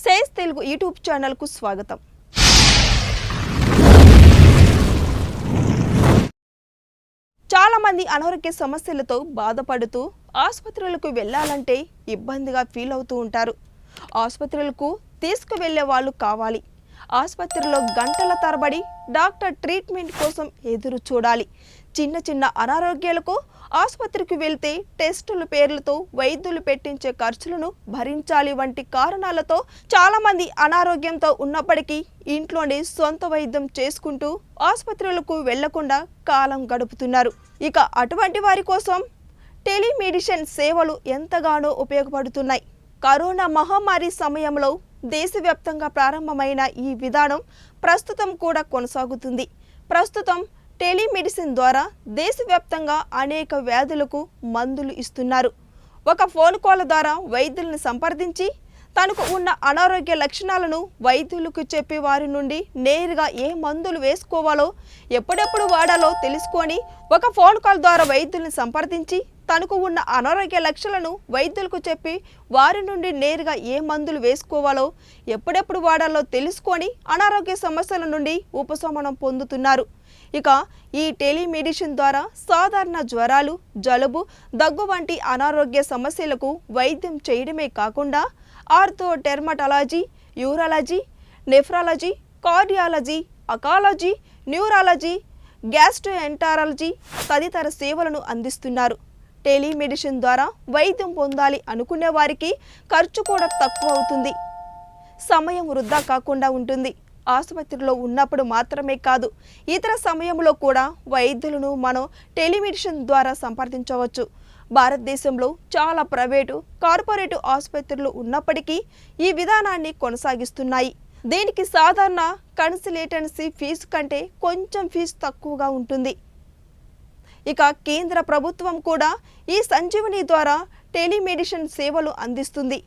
Says Telugu YouTube ఛానల్కు స్వాగతం. చాలా మంది అనారోగ్య సమస్యలతో బాధపడుతూ ఆసుపత్రులకు వెళ్ళాలంటే ఇబ్బందిగా ఫీల్ అవుతూ ఉంటారు. ఆసుపత్రులకు తీసుకువెళ్ళే వాళ్ళు కావాలి. ఆసుపత్రిలో గంటల తరబడి డాక్టర్ ట్రీట్మెంట్ కోసం ఎదురు చూడాలి. చిన్న చిన్న అనారోగ్యాలకు ఆసుపత్రికి వెళ్తే టెస్టుల పేర్లతో వైద్యులు పెట్టించే ఖర్చులను భరించాలి వంటి కారణాలతో చాలామంది అనారోగ్యంతో ఉన్నప్పటికీ ఇంట్లోనే సొంత వైద్యం చేసుకుంటూ ఆసుపత్రులకు వెళ్ళకుండా కాలం గడుపుతున్నారు. ఇక అటువంటి వారి కోసం టెలిమెడిసిన్ సేవలు ఎంతగానో ఉపయోగపడుతున్నాయి. కరోనా మహమ్మారి సమయంలో దేశవ్యాప్తంగా ప్రారంభమైన ఈ విధానం ప్రస్తుతం కూడా కొనసాగుతుంది. ప్రస్తుతం టెలిమెడిసిన్ ద్వారా దేశవ్యాప్తంగా అనేక వ్యాధులకు మందులు ఇస్తున్నారు. ఒక ఫోన్ కాల్ ద్వారా వైద్యులను సంప్రదించి తనకు ఉన్న అనారోగ్య లక్షణాలను వైద్యులకు చెప్పి వారి నుండి నేరుగా ఏ మందులు వేసుకోవాలో ఎప్పుడెప్పుడు వాడాలో తెలుసుకొని ఒక ఫోన్ కాల్ ద్వారా వైద్యుల్ని సంప్రదించి తనకు ఉన్న అనారోగ్య లక్షణాలను వైద్యులకు చెప్పి వారి నుండి నేరుగా ఏ మందులు వేసుకోవాలో ఎప్పుడెప్పుడు వాడాలో తెలుసుకొని అనారోగ్య సమస్యల నుండి ఉపశమనం పొందుతున్నారు. ఇక ఈ టెలిమెడిసిన్ ద్వారా సాధారణ జ్వరాలు జలుబు దగ్గు వంటి అనారోగ్య సమస్యలకు వైద్యం చేయడమే కాకుండా ortho dermatology urology nephrology cardiology oncology neurology gastroenterology తదితర సేవలను అందిస్తున్నారు. టెలిమెడిసిన్ ద్వారా వైద్యం పొందాలి అనుకునే వారికి ఖర్చు కూడా తక్కువ అవుతుంది. సమయం వృధా కాకుండా ఉంటుంది. ఆసుపత్రిలో ఉన్నప్పుడు మాత్రమే కాదు ఇతర సమయంలో కూడా వైద్యులను మనం టెలిమెడిసిన్ ద్వారా సంప్రదించవచ్చు. భారతదేశంలో చాలా ప్రైవేటు కార్పొరేటు ఆసుపత్రులు ఉన్నప్పటికీ ఈ విధానాన్ని కొనసాగిస్తున్నాయి. దీనికి సాధారణ కన్సల్టెన్సీ ఫీజు కంటే కొంచెం ఫీజు తక్కువగా ఉంటుంది. ఇక కేంద్ర ప్రభుత్వం కూడా ఈ సంజీవని ద్వారా టెలిమెడిసిన్ సేవలు అందిస్తుంది.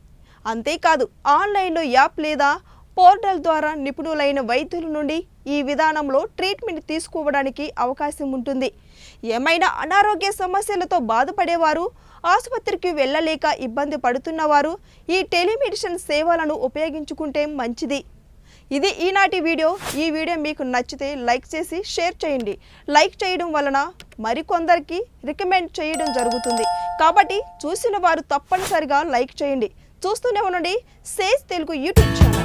అంతేకాదు ఆన్లైన్లో యాప్ లేదా పోర్టల్ ద్వారా నిపుణులైన వైద్యుల నుండి ఈ విధానంలో ట్రీట్మెంట్ తీసుకోవడానికి అవకాశం ఉంటుంది. ఏమైనా అనారోగ్య సమస్యలతో బాధపడేవారు ఆసుపత్రికి వెళ్ళలేక ఇబ్బంది పడుతున్నవారు ఈ టెలిమెడిసిన్ సేవలను ఉపయోగించుకుంటే మంచిది. ఇది ఈనాటి వీడియో. ఈ వీడియో మీకు నచ్చితే లైక్ చేసి షేర్ చేయండి. లైక్ చేయడం వలన మరికొందరికి రికమెండ్ చేయడం జరుగుతుంది. కాబట్టి చూసిన వారు తప్పనిసరిగా లైక్ చేయండి. చూస్తూనే ఉండండి. Sage Telugu YouTube channel.